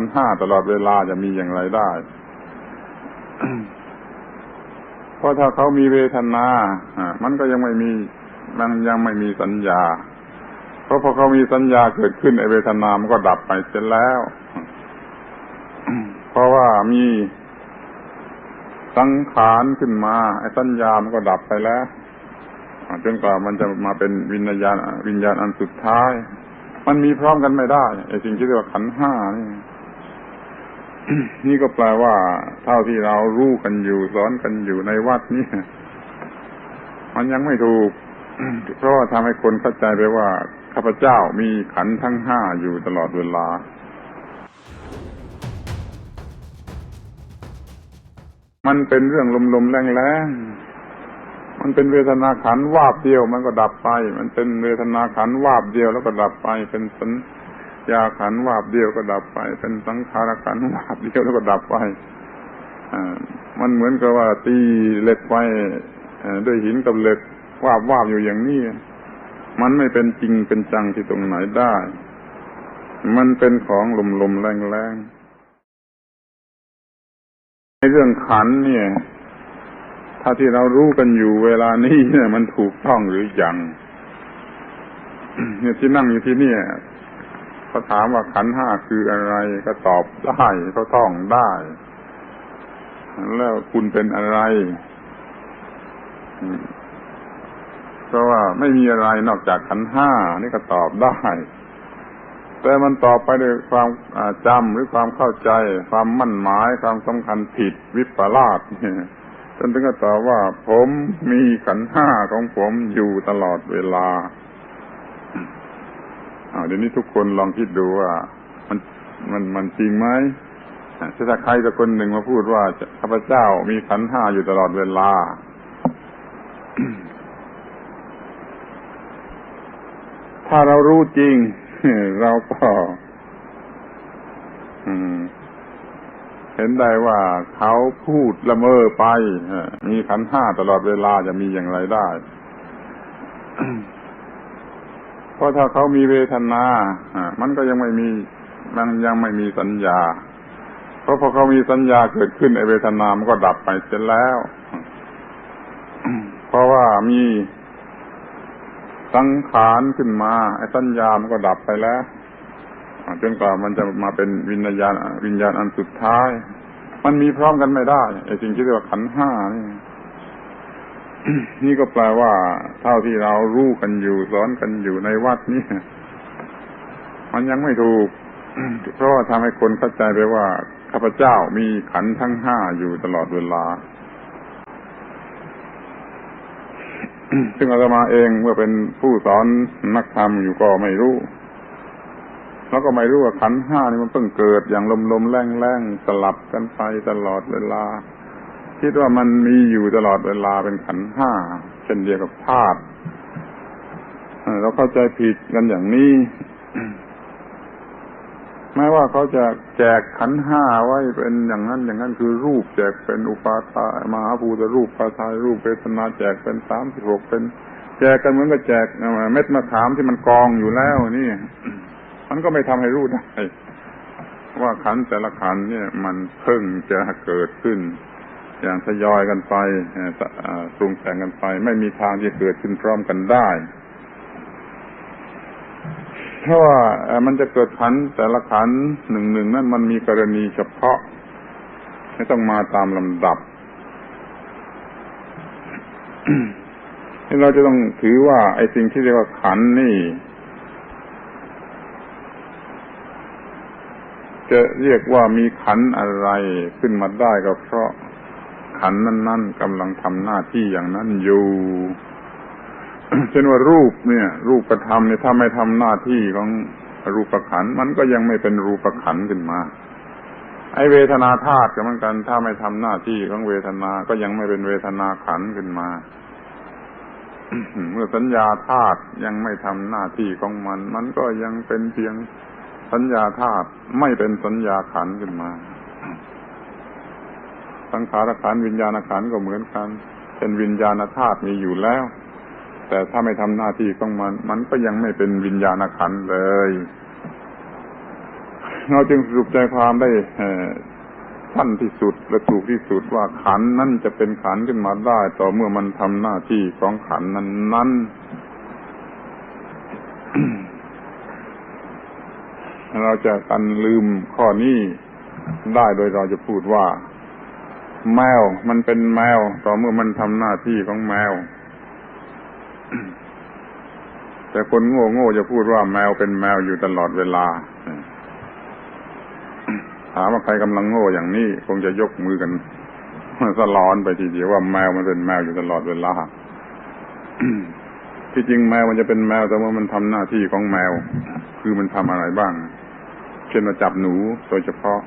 นห้าตลอดเวลาจะมีอย่างไรได้ เพราะถ้าเขามีเวทนาอ่ามันก็ยังไม่มี มันยังไม่มีสัญญา เพราะพอเขามีสัญญาเกิดขึ้นไอเวทนา มันก็ดับไปเสร็จแล้ว เพราะว่ามีสังขารขึ้นมา ไอ้สัญญามันก็ดับไปแล้วจนกว่ามันจะมาเป็นวิญญาณวิญญาณอันสุดท้าย มันมีพร้อมกันไม่ได้ไอ้สิ่งที่เรียกว่าขันห้านี่ นี่ก็แปลว่า เท่าที่เรารู้กันอยู่สอนกันอยู่ในวัดนี้มันยังไม่ถูก เพราะว่าทำให้คนเข้าใจไปว่าข้าพเจ้ามีขันทั้งห้าอยู่ตลอดเวลามันเป็นเรื่องลมๆแรงๆ มันเป็นเวทนาขันวาบเดียว มันก็ดับไป มันเป็นเวทนาขันวาบเดียวแล้วก็ดับไป เป็นสัญ ญาขันวาบเดียวก็ดับไป เป็นสังขารขันวาบเดียวแล้วก็ดับไปมันเหมือนกับว่าตีเหล็กไว้ด้วยหินกับเหล็กวาบวาบอยู่อย่างนี้ มันไม่เป็นจริงเป็นจังที่ตรงไหนได้ มันเป็นของลมๆแรงๆในเรื่องขันเนี่ย ถ้าที่เรารู้กันอยู่เวลานี้เนี่ย มันถูกต้องหรือยังเนี่ยที่นั่งอยู่ที่นี่ เขาถามว่าขันห้าคืออะไรก็ตอบได้เขาท่องได้ แล้วคุณเป็นอะไร เพราะว่าไม่มีอะไรนอกจากขันห้านี่ก็ตอบได้ แต่มันตอบไปด้วยความจำหรือความเข้าใจ ความมั่นหมายความสำคัญผิดวิปลาสจนถึงก็ตอบว่าผมมีขันห้าของผมอยู่ตลอดเวลา เดี๋ยวนี้ทุกคนลองคิดดูว่ามันมันมันจริงไหมถ้าใครสักคนหนึ่งมาพูดว่าข้าพเจ้ามีขันห้าอยู่ตลอดเวลา ถ้าเรารู้จริง เราก็เห็นได้ว่าเขาพูดละเมอไป มีขันห้าตลอดเวลาจะมีอย่างไรได้ เพราะถ้าเขามีเวทนาอมันก็ยังไม่มีมันยังไม่มีสัญญา เพราะพอเขามีสัญญาเกิดขึ้นไอเวทนา มันก็ดับไปเสร็จแล้ว เพราะว่ามีสังขารขึ้นมาไอ้สัญญา มันก็ดับไปแล้วจนกว่ามันจะมาเป็นวิญญาณวิญญาณอันสุดท้าย มันมีพร้อมกันไม่ได้ไอ้สิ่งที่เรียกว่าขันห้านี่ นี่ก็แปลว่า เท่าที่เรารู้กันอยู่ สอนกันอยู่ในวัดนี้มันยังไม่ถูก เพราะว่าทำให้คนเข้าใจไปว่าข้าพเจ้ามีขันทั้งห้าอยู่ตลอดเวลา ซึ่งอาตมาเองเมื่อเป็นผู้สอนนักธรรมอยู่ก็ไม่รู้ แล้วก็ไม่รู้ว่าขันห้านี่มันเพิ่งเกิดอย่างลมลมแรงแรงสลับกันไปตลอดเวลา คิดว่ามันมีอยู่ตลอดเวลาเป็นขันห้าเช่นเดียวกับธาตุเราเข้าใจผิดกันอย่างนี้แม้ว่าเขาจะแจกขันห้าไว้เป็นอย่างนั้น อย่างนั้นคือรูปแจกเป็นอุปาทามหาภูตรูปปาทายรูปเวทนาแจกเป็นสามสิบหกเป็น แจกกันเหมือนกับแจกเม็ดมะขามที่มันกองอยู่แล้วนี่ มันก็ไม่ทำให้รู้ได้ว่าขันแต่ละขันเนี่ย มันเพิ่งจะเกิดขึ้น อย่างทยอยกันไปปรุงแต่งกันไป ไม่มีทางที่เกิดขึ้นพร้อมกันได้เพราะว่ามันจะเกิดขันแต่ละขันหนึ่งหนึ่งนั่นมันมีกรณีเฉพาะไม่ต้องมาตามลำดับเราจะต้องถือว่า ไอ้สิ่งที่เรียกว่าขันนี่ จะเรียกว่ามีขันอะไรขึ้นมาได้ก็เพราะ ขันนั้น ๆกำลังทำหน้าที่อย่างนั้นอยู่เช่นว่ารูปเนี่ย รูปธรรมเนี่ยถ้าไม่ทำหน้าที่ของรูปขันมันก็ยังไม่เป็นรูปขันขึ้นมา ไอเวทนาธาตุก็เหมือนกัน ถ้าไม่ทำหน้าที่ของเวทนา ก็ยังไม่เป็นเวทนาขันขึ้นมาเมื่อสัญญาธาตุยังไม่ทำหน้าที่ของมัน มันก็ยังเป็นเพียงสัญญาธาตุไม่เป็นสัญญาขันขึ้นมา สังขารขันวิญญาณขันก็เหมือนกัน เป็นวิญญาณธาตุมีอยู่แล้ว แต่ถ้าไม่ทำหน้าที่ของมัน มันก็ยังไม่เป็นวิญญาณขันเลย เราจึงสรุปใจความได้สั้นที่สุดและถูกที่สุดว่าขันนั้นจะเป็นขันขึ้นมาได้ ต่อเมื่อมันทำหน้าที่ของขันนั้นนั้นเราจะกันลืมข้อนี้ได้โดยเราจะพูดว่า แมว มันเป็นแมว ต่อเมื่อมันทำหน้าที่ของแมว แต่คนโง่โง่จะพูดว่าแมวเป็นแมวอยู่ตลอดเวลาถามว่าใครกำลังโง่อย่างนี้ คงจะยกมือกันสลอนไปทีเดียวว่าแมวมันเป็นแมวอยู่ตลอดเวลาที่จริงแมวมันจะเป็นแมวแต่ว่ามันทำหน้าที่ของแมว คือมันทำอะไรบ้าง เช่นมาจับหนูโดยเฉพาะ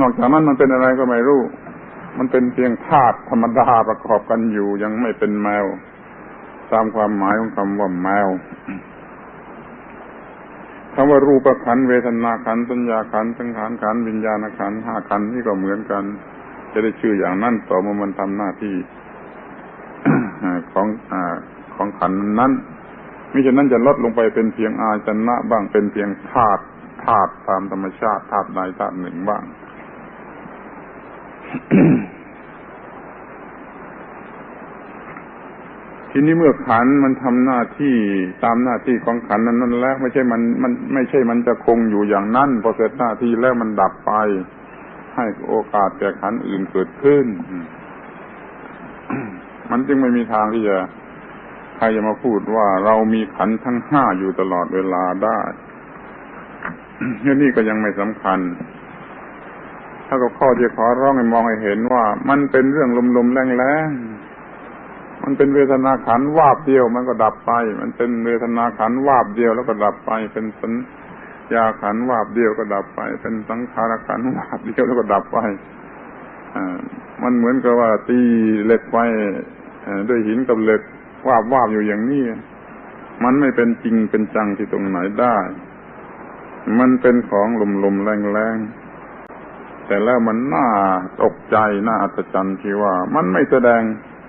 นอกจากนั้นมันเป็นอะไรก็ไม่รู้ มันเป็นเพียงธาตุธรรมดาประกอบกันอยู่ยังไม่เป็นแมว ตามความหมายของคำว่าแมวคำว่ารูปขันเวทนาขันสัญญาขันสังขารขันวิญญาณขันห้าขันนี่ก็เหมือนกัน จะได้ชื่ออย่างนั้นต่อมื่อมันทำหน้าที่ของอของขันนั้นมิฉะนั้นจะลดลงไปเป็นเพียงอาจนะบ้างเป็นเพียงธาตุธาตุตามธรรมชาติธาตุใดธาตุหนึ่งบ้าง ทีนี้เมื่อขันมันทำหน้าที่ตามหน้าที่ของขันนั้นนั้นแล้ว ไม่ใช่มันมันไม่ใช่มันจะคงอยู่อย่างนั้นพอเสร็จหน้าที่แล้วมันดับไป ให้โอกาสแก่ขันอื่นเกิดขึ้น มันจึงไม่มีทางที่จะใครจะมาพูดว่าเรามีขันทั้งห้าอยู่ตลอดเวลาได้เรื่องนี้ก็ยังไม่สำคัญ ถ้าก็ข้อที่ขอร้องให้มองให้เห็นว่า มันเป็นเรื่องลมๆแรงๆ มันเป็นเวทนาขันวาบเดียว มันก็ดับไป มันเป็นเวทนาขันวาบเดียวแล้วก็ดับไป เป็นสัญญาขันวาบเดียวก็ดับไป เป็นสังขารขันวาบเดียวแล้วก็ดับไปอ่ามันเหมือนกับว่าตีเหล็กไว้ด้วยหินกับเหล็กวาบวาบอยู่อย่างนี้ มันไม่เป็นจริงเป็นจังที่ตรงไหนได้ มันเป็นของลมๆแรงๆ แต่แล้วมันน่าตกใจน่าอัศจรรย์ที่ว่า มันไม่แสดง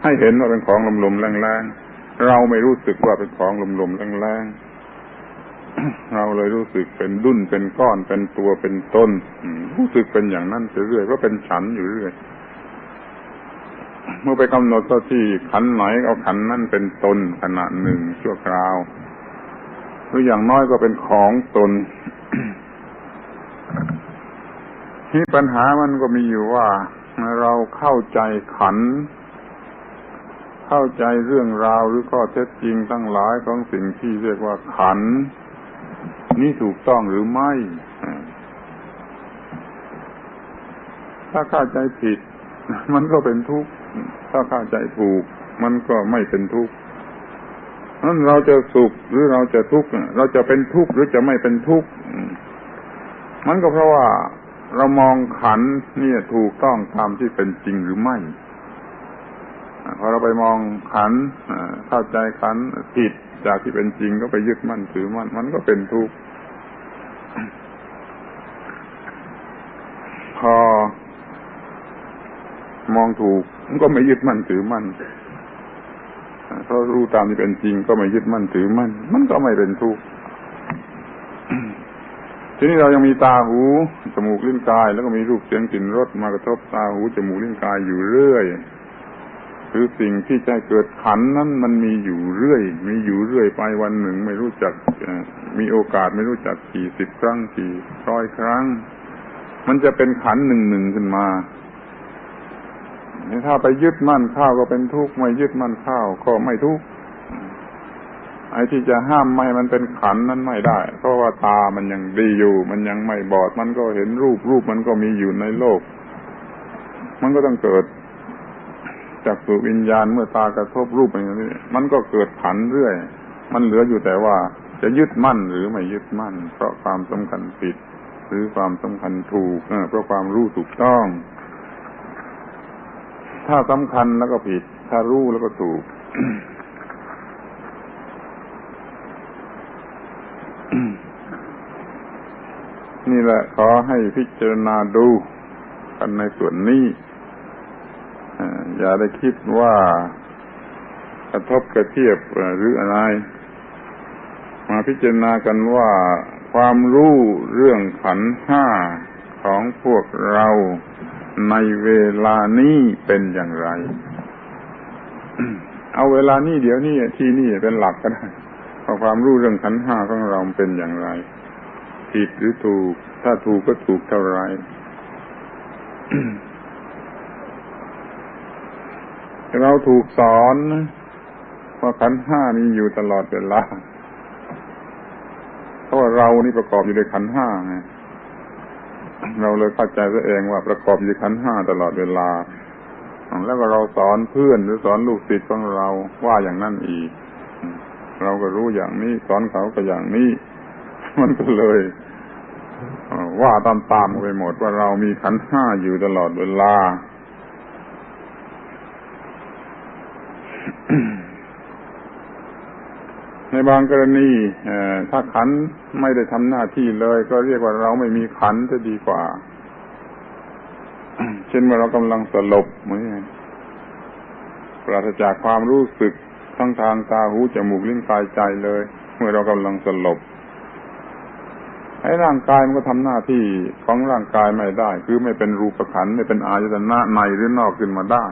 ให้เห็นว่าเป็นของลมๆแรงๆเราไม่รู้สึกว่าเป็นของลมๆแรงๆเราเลยรู้สึกเป็นดุ้นเป็นก้อนเป็นตัวเป็นต้นรู้สึกเป็นอย่างนั้นเรื่อยๆก็เป็นฉันอยู่เรื่อยเมื่อไปกำหนดที่ขันไหนเอาขันนั่นเป็นตนขณะหนึ่งชั่วคราวหรืออย่างน้อยก็เป็นของตน ที่ปัญหามันก็มีอยู่ว่าเราเข้าใจขัน เข้าใจเรื่องราวหรือข้อเท็จจริงทั้งหลายของสิ่งที่เรียกว่าขัน นี่ถูกต้องหรือไม่ ถ้าเข้าใจผิด มันก็เป็นทุกข์ ถ้าเข้าใจถูก มันก็ไม่เป็นทุกข์นั้นเราจะสุขหรือเราจะทุกข์เราจะเป็นทุกข์หรือจะไม่เป็นทุกข์มันก็เพราะว่า เรามองขันนี่ถูกต้องตามที่เป็นจริงหรือไม่พอเราไปมองขันเข้าใจขันผิดจากที่เป็นจริงก็ไปยึดมั่นถือมั่นมันก็เป็นทุกข์พอมองถูกมันก็ไม่ยึดมั่นถือมั่นเพราะรู้ตามที่เป็นจริงก็ไม่ยึดมั่นถือมั่นมันก็ไม่เป็นทุกข์ ทีนี้เรายังมีตาหูจมูกลิ้นกาย แล้วก็มีรูปเสียงกลิ่นรสมากระทบตาหูจมูกลิ้นกายอยู่เรื่อยคือสิ่งที่จะเกิดขันนั้นมันมีอยู่เรื่อย มีอยู่เรื่อยไปวันหนึ่งไม่รู้จักมีโอกาสไม่รู้จักกี่สิบครั้งกี่ร้อยครั้ง มันจะเป็นขันหนึ่งหนึ่งขึ้นมาถ้าไปยึดมั่นข้าวก็เป็นทุกข์ไม่ยึดมั่นข้าวก็ไม่ทุกข์ ไอ้ที่จะห้ามไม่มันเป็นขันนั้นไม่ได้ เพราะว่าตามันยังดีอยู่ มันยังไม่บอด มันก็เห็นรูปรูปมันก็มีอยู่ในโลก มันก็ต้องเกิดจากสุวิญญาณเมื่อตากระทบรูปอย่างนี้ มันก็เกิดผันเรื่อย มันเหลืออยู่แต่ว่าจะยึดมั่นหรือไม่ยึดมั่น เพราะความสำคัญผิด หรือความสำคัญถูกเพราะความรู้ถูกต้อง ถ้าสำคัญแล้วก็ผิด ถ้ารู้แล้วก็ถูก นี่แหละขอให้พิจารณาดูกันในส่วนนี้อย่าได้คิดว่ากระทบกระเทียบหรืออะไร มาพิจารณากันว่าความรู้เรื่องขันห้าของพวกเราในเวลานี้เป็นอย่างไร เอาเวลานี้เดี๋ยวนี้ที่นี่เป็นหลักก็ได้ความรู้เรื่องขันห้าของเราเป็นอย่างไร ผิดหรือถูก ถ้าถูกก็ถูกเท่าไรเราถูกสอนว่าขันห้ามีอยู่ตลอดเวลาเพราะว่าเรานี่ประกอบอยู่ด้วยขันห้าไงเราเลยเข้าใจตัวเองว่าประกอบอยู่ขันห้าตลอดเวลา แล้วก็เราสอนเพื่อนหรือสอนลูกศิษย์ของเราว่าอย่างนั้นอีก เราก็รู้อย่างนี้ สอนเขาก็อย่างนี้ มันก็เลย ว่าตามๆไปหมดว่าเรามีขันห้าอยู่ตลอดเวลา ในบางกรณีถ้าขันไม่ได้ทำหน้าที่เลย ก็เรียกว่าเราไม่มีขันจะดีกว่า เช่นเมื่อเรากำลังสลบเหมือนปราศจากความรู้สึกทั้งทางตาหูจมูกลิ้นกายใจเลย เมื่อเรากำลังสลบ ไอ้ร่างกายมันก็ทำหน้าที่ของร่างกายไม่ได้ คือไม่เป็นรูปขันไม่เป็นอายตนะในหรือนอกขึ้นมาได้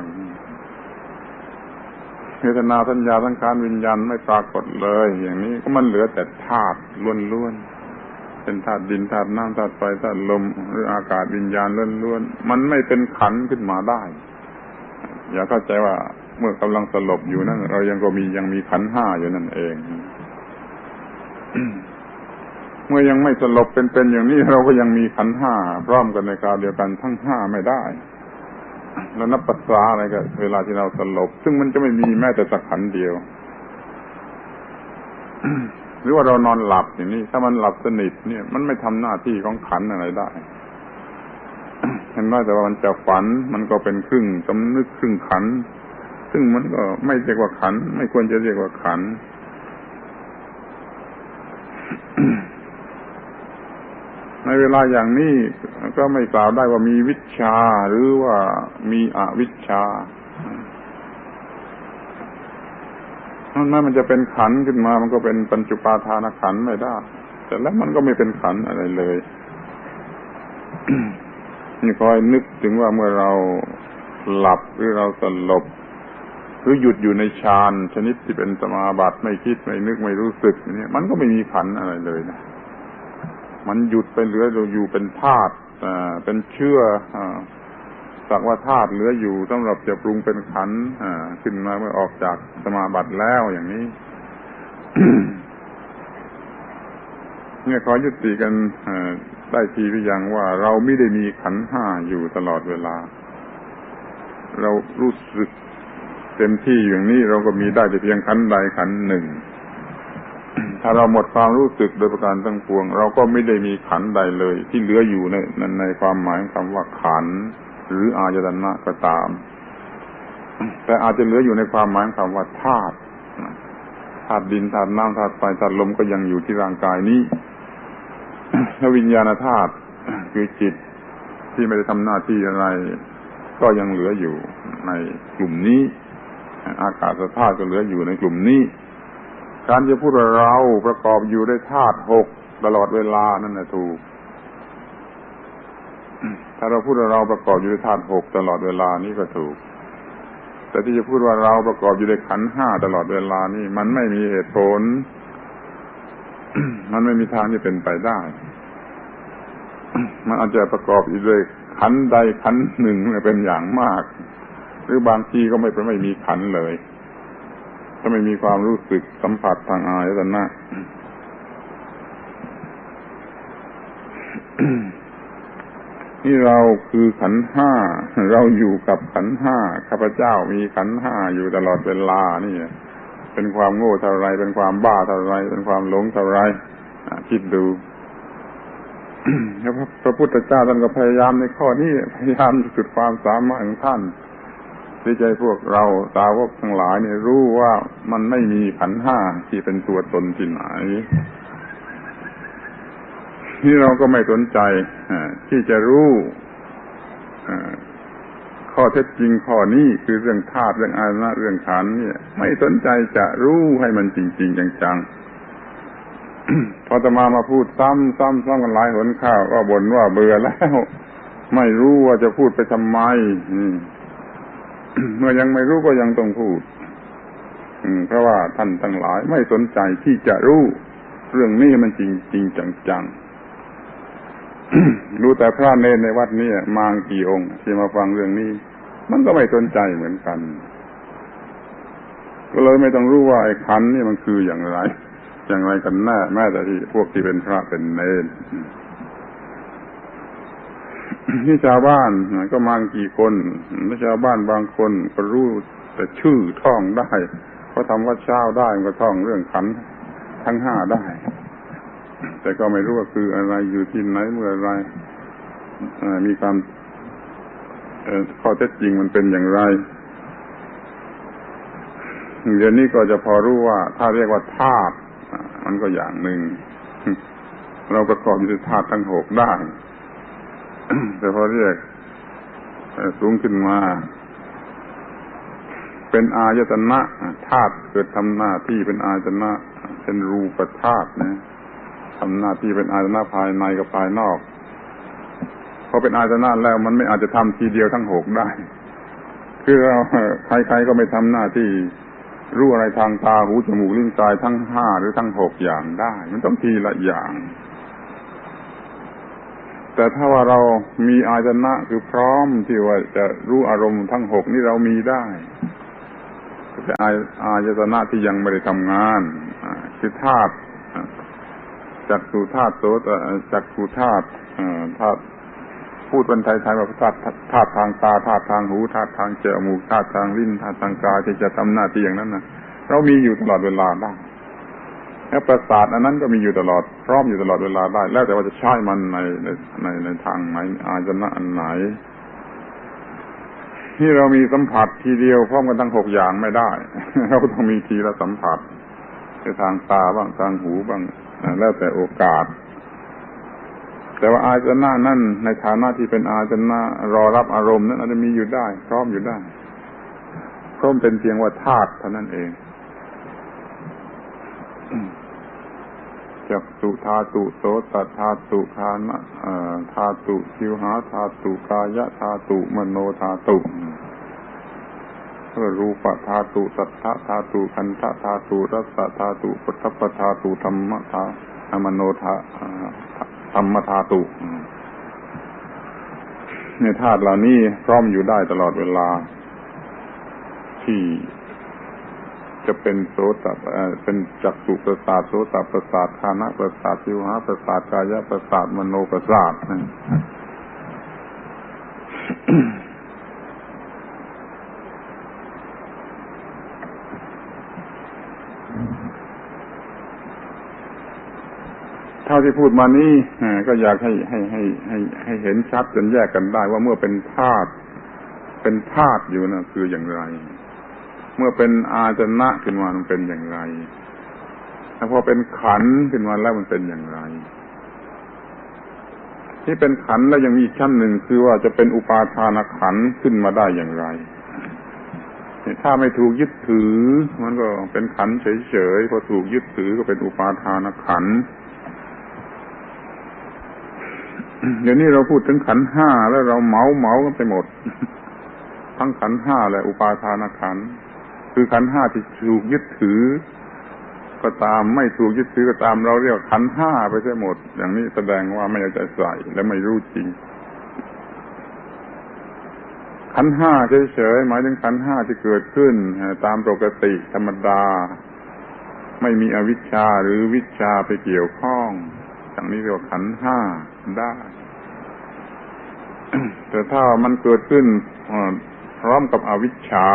เวทนาสัญญาสังขารวิญญาณไม่ปรากฏเลย อย่างนี้ก็มันเหลือแต่ธาตุล้วนๆเป็นธาตุดินธาตุน้ำธาตุไฟธาตุลมหรืออากาศวิญญาณล้วนๆมันไม่เป็นขันขึ้นมาได้ อย่าเข้าใจว่าเมื่อกำลังสลบอยู่นั่นเรายังก็มียังมีขันห้าอยู่นั่นเอง เมื่อยังไม่สลบเป็นๆอย่างนี้เราก็ยังมีขันห้าพร้อมกันในคราวเดียวกันทั้งห้าไม่ได้ แล้วนับปัสสาอะไรก็เวลาที่เราสลบ ซึ่งมันจะไม่มีแม้แต่สักขันเดียว หรือว่าเรานอนหลับอย่างนี้ ถ้ามันหลับสนิทเนี่ย มันไม่ทำหน้าที่ของขันอะไรได้เห็นว่าแต่ว่ามันจะฝันมันก็เป็นครึ่งสำนึกครึ่งขัน ซึ่งมันก็ไม่เรียกว่าขัน ไม่ควรจะเรียกว่าขัน ในเวลาอย่างนี้ก็ไม่กล่าวได้ว่ามีวิชาหรือว่ามีอวิชานั่นมันจะเป็นขันขึ้นมามันก็เป็นปัญจุปาทานขันไม่ได้ แต่แล้วมันก็ไม่เป็นขันอะไรเลยนี่คอยนึกถึงว่าเมื่อเราหลับหรือเราสลบ หรือหยุดอยู่ในฌานชนิดที่เป็นสมาบัติไม่คิดไม่นึกไม่รู้สึกเนี่ยมันก็ไม่มีขันอะไรเลยนะ มันหยุดไปเหลืออยู่เป็นธาตุเป็นเชื่อสักว่าธาตุเหลืออยู่สำหรับจะปรุงเป็นขันขึ้นมาเมื่อออกจากสมาบัติแล้วอย่างนี้เนี่ยขอยุติกันได้ทีหรือยังว่าเราไม่ได้มีขันห้าอยู่ตลอดเวลา เรารู้สึกเต็มที่อย่างนี้เราก็มีได้แต่เพียงขันใดขันหนึ่ง ถ้าเราหมดความรู้สึกโดยประการทั้งปวง เราก็ไม่ได้มีขันใดเลย ที่เหลืออยู่ในในความหมายคำว่าขัน หรืออายตนะก็ตาม แต่อาจจะเหลืออยู่ในความหมายคำว่าธาตุธาตุดินธาตุน้ำธาตุไฟธาตุลมก็ยังอยู่ที่ร่างกายนี้แล้ววิญญาณธาตุคือจิตที่ไม่ได้ทำหน้าที่อะไร ก็ยังเหลืออยู่ในกลุ่มนี้ อากาศธาตุก็เหลืออยู่ในกลุ่มนี้ การจะพูดว่าเราประกอบอยู่ด้วยธาตุหกตลอดเวลานั่นนะถูก ถ้าเราพูดว่าเราประกอบอยู่ด้วยธาตุหกตลอดเวลานี่ก็ถูก แต่ที่จะพูดว่าเราประกอบอยู่ด้วยขันห้าตลอดเวลานี่มันไม่มีเหตุผล มันไม่มีทางที่เป็นไปได้ มันอาจจะประกอบอยู่ด้วยขันใดขันหนึ่งเป็นอย่างมาก หรือบางทีก็ไม่เป็นไม่มีขันเลย ถ้าไม่มีความรู้สึกสัมผัสทางอายตนะนี่เราคือขันห้า เราอยู่กับขันห้าข้าพเจ้ามีขันห้าอยู่ตลอดเวลานี่เป็นความโง่เท่าไร เป็นความบ้าเท่าไร เป็นความหลงเท่าไรคิดดูพระพุทธเจ้าท่านก็พยายามในข้อนี้พยายามสุดความสามารถของท่าน ที่ใจพวกเราสาวกทั้งหลายเนี่ยรู้ว่ามันไม่มีขันห้าที่เป็นตัวตนที่ไหนนี่เราก็ไม่สนใจที่จะรู้ข้อเท็จจริงข้อนี้คือเรื่องธาตุเรื่องอาณาเรื่องขันเนี่ย ไม่สนใจจะรู้ให้มันจริง ๆ จังๆพอจะมามาพูดซ้ำซ้ำซ้ำกันหลายหนข้าวก็บ่นว่าเบื่อแล้ว ไม่รู้ว่าจะพูดไปทำไม เมื่อยังไม่รู้ก็ยังต้องพูดเพราะว่าท่านทั้งหลายไม่สนใจที่จะรู้เรื่องนี้มันจริงจริงจังๆรู้แต่พระเนรในวัดนี้มางกี่องค์ที่มาฟังเรื่องนี้ มันก็ไม่สนใจเหมือนกัน ก็เลยไม่ต้องรู้ว่าไอ้ขันนี่มันคืออย่างไร อย่างไรกันแน่แม้แต่ที่พวกที่เป็นพระเป็นเนร ที่ชาวบ้านก็มากี่คนถ้าชาวบ้านบางคนก็รู้แต่ชื่อท่องได้เขาทำวัดเช้าได้ก็ท่องเรื่องขันทั้งห้าได้ แต่ก็ไม่รู้ว่าคืออะไรอยู่ที่ไหนเมื่อไรมีความข้อเท็จจริงมันเป็นอย่างไรเดี๋ยวนี้ก็จะพอรู้ว่า ถ้าเรียกว่าธาตุมันก็อย่างหนึ่งเราประกอบอยู่ในธาตุทั้งหกได้ แต่พอเรียกสูงขึ้นมา เป็นอายตนะธาตุเกิดทำหน้าที่เป็นอายตนะเป็นรูปธาตุนะทำหน้าที่เป็นอายตนะภายในกับภายนอกพอเป็นอายตนะแล้วมันไม่อาจจะทำทีเดียวทั้งหกได้ คือเราใครๆก็ไม่ทำหน้าที่รู้อะไรทางตาหูจมูกลิ้นกายทั้งห้าหรือทั้งหกอย่างได้ มันต้องทีละอย่าง แต่ถ้าว่าเรามีอาจนะคือพร้อมที่ว่าจะรู้อารมณ์ทั้งหกนี่เรามีได้แต่อาจนะที่ยังไม่ได้ทำงานคือธาตุจักสุธาตุโสตจักสุธาตุธาตุพูดเป็นไทยๆว่าธาตุธาตุทางตาธาตุทางหูธาตุทางจมูกธาตุทางลิ้นธาตุทางกายที่จะทำหน้าที่อย่างนั้นนะเรามีอยู่ตลอดเวลาได้ แล้วประสาทอันนั้นก็มีอยู่ตลอดพร้อมอยู่ตลอดเวลาได้ แล้วแต่ว่าจะใช้มันในในในในทางไหนอาจนะอันไหนที่เรามีสัมผัสทีเดียวพร้อมกันทั้งหกอย่างไม่ได้ เราต้องมีทีละสัมผัสในทางตาบ้างทางหูบ้างแล้วแต่โอกาส แต่ว่าอาจนะนั่นในฐานะที่เป็นอาจนะรอรับอารมณ์นั้นอาจจะมีอยู่ได้ พร้อมอยู่ได้พร้อมเป็นเพียงว่าธาตุเท่านั้นเอง จักสุธาตุโสตธาตุคานะธาตุชิวหาธาตุกายะธาตุมโนธาตุรูปธาตุสัทธาธาตุคันธธาตุรัสธาตุปัทปธาตุธรรมธามโนธาธรรมธาตุในธาตุเหล่านี้พร้อมอยู่ได้ตลอดเวลา ที่ จะเป็นโสตเป็นจักสุประสาทโสตประสาทคานะประสาทิวหาประสาทกายะประสาทมโนประสาทนะเท่าที่พูดมานี้ก็อยากให้ให้ให้ให้ให้เห็นชัดจนแยกกันได้ว่าเมื่อเป็นธาตุเป็นธาตุอยู่นะคืออย่างไร เมื่อเป็นอาจนะขึ้นมามันเป็นอย่างไรแล้วพอเป็นขันขึ้นมาแล้วมันเป็นอย่างไร ที่เป็นขันแล้วยังมีชั้นหนึ่งคือว่าจะเป็นอุปาทานขันขึ้นมาได้อย่างไร ถ้าไม่ถูกยึดถือ มันก็เป็นขันเฉยๆพอถูกยึดถือก็เป็นอุปาทานขันเดี๋ยวนี้เราพูดถึงขันห้าแล้วเราเมาเมากันไปหมด ทั้งขันห้าและอุปาทานขัน คือขันห้าที่ถูกยึดถือ ก็ตามไม่ถูกยึดถือก็ตามเราเรียกขันห้าไปใช่หมด อย่างนี้แสดงว่าไม่เอาใจใส่และไม่รู้จริง ขันห้าเฉยๆหมายถึงขันห้าที่เกิดขึ้น ตามปกติธรรมดา ไม่มีอวิชชาหรือวิชาไปเกี่ยวข้องอย่างนี้เรียกว่าขันห้าได้แต่ถ้ามันเกิดขึ้นพร้อมกับอวิชชา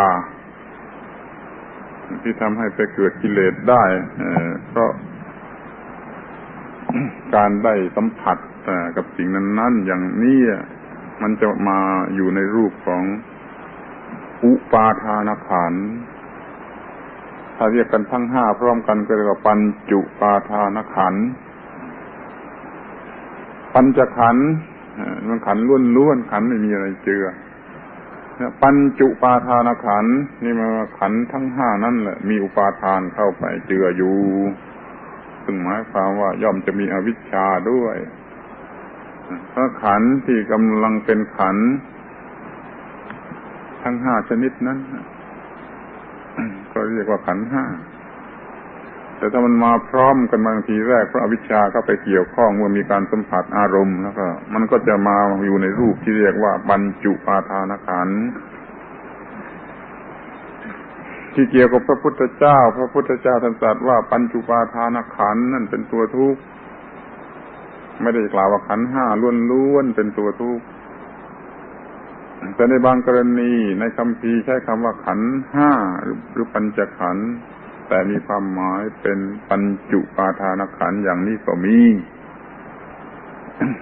ที่ทำให้ไปเกิดกิเลสได้เพราะการได้สัมผัสกับสิ่งนั้น ๆ อย่างนี้มันจะมาอยู่ในรูปของอุปาทานขันถ้าเรียกกันทั้งห้าพร้อมกันก็เรียกว่าปัญจุปาทานขันปัญจขันมันขันล้วนๆขันไม่มีอะไรเจือ ปัญจุปาทานขันนี่มาขันทั้งห้านั่นแหละมีอุปาทานเข้าไปเจืออยู่ซึ่งหมายความว่าย่อมจะมีอวิชชาด้วยเพราะขันที่กำลังเป็นขันทั้งห้าชนิดนั้นก็เรียกว่าขันห้า แต่ถ้ามันมาพร้อมกันบางทีแรกเพราะอวิชชาเข้าไปเกี่ยวข้องเมื่อมีการสัมผัสอารมณ์แล้วก็ มันก็จะมาอยู่ในรูปที่เรียกว่าบรรจุปาทานขันที่เกี่ยวกับพระพุทธเจ้า พระพุทธเจ้าท่านตรัสว่าปัญจุปาทานขันนั่นเป็นตัวทุกข์ไม่ได้กล่าวว่าขันห้าล้วนๆเป็นตัวทุกข์แต่ในบางกรณีในคำพีใช้คำว่าขันห้าหรือปัญจขันธ์ แต่มีความหมายเป็นปัญจุปาทานขันอย่างนี้ก็มี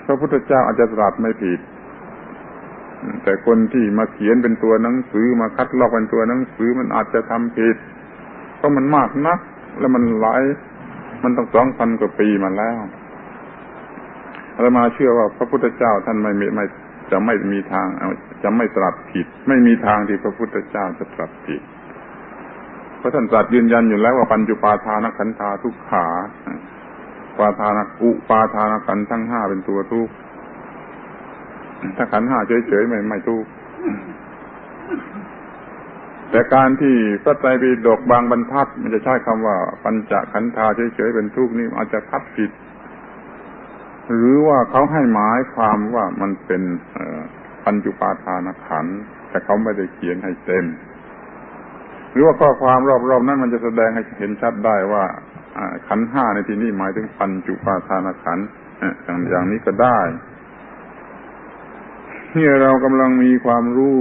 พระพุทธเจ้าอาจจะตรัสไม่ผิด แต่คนที่มาเขียนเป็นตัวหนังสือมาคัดลอกเป็นตัวหนังสือมันอาจจะทำผิดเพราะมันมากนัก แล้วมันหลาย มันต้องสองพันกว่าปีมาแล้วเรามาเชื่อว่าพระพุทธเจ้าท่านไม่มีไม่จะไม่มีทางจะไม่ตรัสผิด ไม่มีทางที่พระพุทธเจ้าจะตรัสผิด พราะท่านตรัสยืนยันอยู่แล้วว่าปัญจุปาทานขันธาทุกขาปาทานอุปาทานขันทั้งห้าเป็นตัวทุกข์ถ้าขันห้าเฉยๆไม่ไม่ทุกข์แต่การที่พระไตรปิฎกบางบรรทัด มันจะใช้คำว่า ปัญจขันธาเฉยๆเป็นทุกข์นี่อาจจะทับผิด หรือว่าเขาให้หมายความว่ามันเป็นปัญจุปาทานขันแต่เขาไม่ได้เขียนให้เต็ม หรือว่าข้อความรอบๆนั้นมันจะแสดงให้เห็นชัดได้ว่าขันห้าในที่นี้หมายถึงปัญจุปาทานขันธ์อย่างนี้ก็ได้นี่เรากำลังมีความรู้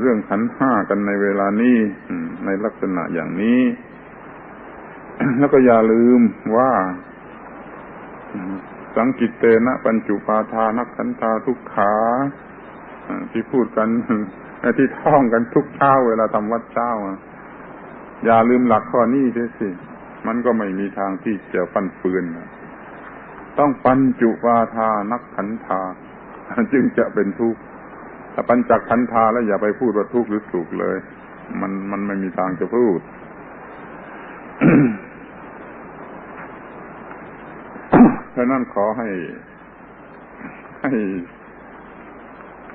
เรื่องขันห้ากันในเวลานี้ในลักษณะอย่างนี้ แล้วก็อย่าลืมว่าสังกิตเตนะปัญจุปาทานักขันธาทุกขาที่พูดกันที่ท่องกันทุกเช้าเวลาทำวัดเช้าอ อย่าลืมหลักข้อนี้ด้วยสิ มันก็ไม่มีทางที่จะฟันฟืนต้องปัญจุปาทานักขันธาจึงจะเป็นทุกข์ถ้าปัญจักขันธาแล้วอย่าไปพูดว่าทุกข์หรือสุขเลย มันมันไม่มีทางจะพูดเพราะนั้นขอให้ ให้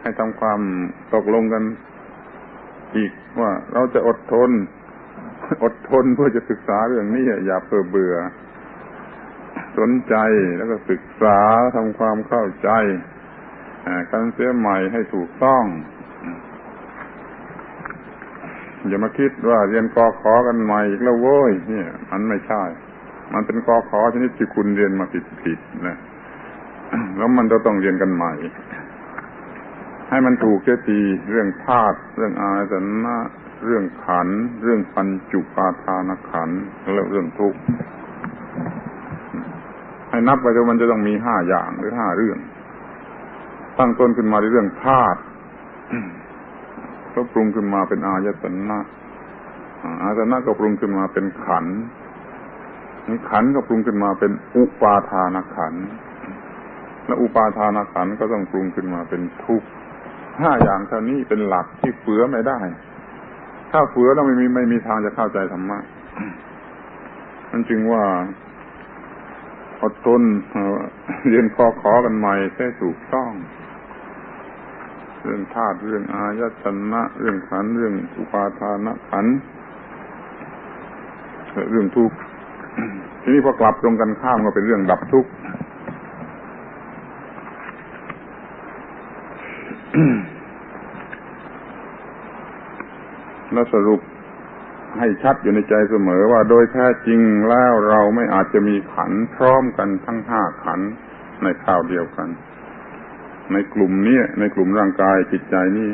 ให้ทำความตกลงกันอีกว่าเราจะอดทน อดทนเพื่อจะศึกษาเรื่องนี้อย่าเพื่อเบื่อ สนใจแล้วก็ศึกษาทำความเข้าใจกันเสียใหม่ให้ถูกต้อง อย่ามาคิดว่าเรียนกอขอกันใหม่อีกแล้วโว้ยเนี่ยมันไม่ใช่ มันเป็นกอขอชนิดที่คุณเรียนมาผิดผิดนะแล้วมันจะต้องเรียนกันใหม่ ให้มันถูกเจตีเรื่องธาตุเรื่องอาสนะ เรื่องขัน เรื่องปัญจุปาทานขันแล้วเรื่องทุกข์ให้นับไปจนมันจะต้องมีห้าอย่างหรือห้าเรื่อง ตั้งต้นขึ้นมาในเรื่องธาตุก็ปรุงขึ้นมาเป็นอายตนะอายตนะก็ปรุงขึ้นมาเป็นขันขันก็ปรุงขึ้นมาเป็นอุปาทานขันและอุปาทานขันก็ต้องปรุงขึ้นมาเป็นทุกข์ห้าอย่างเท่านี้เป็นหลักที่เฟือไม่ได้ ถ้าเฟือแล้วไม่มีไม่มีทางจะเข้าใจธรรมะมันจึงว่าอดทนเรียนคอขอกันใหม่ให้ถูกต้อง เรื่องธาตุเรื่องอายตนะเรื่องขันเรื่องอุปาทานขันเรื่องทุกข์ทีนี้พอกลับตรงกันข้ามก็เป็นเรื่องดับทุกข์ และสรุปให้ชัดอยู่ในใจเสมอว่าโดยแท้จริงแล้วเราไม่อาจจะมีขันพร้อมกันทั้งห้าขันในคราวเดียวกัน ในกลุ่มนี้ในกลุ่มร่างกายจิตใจนี้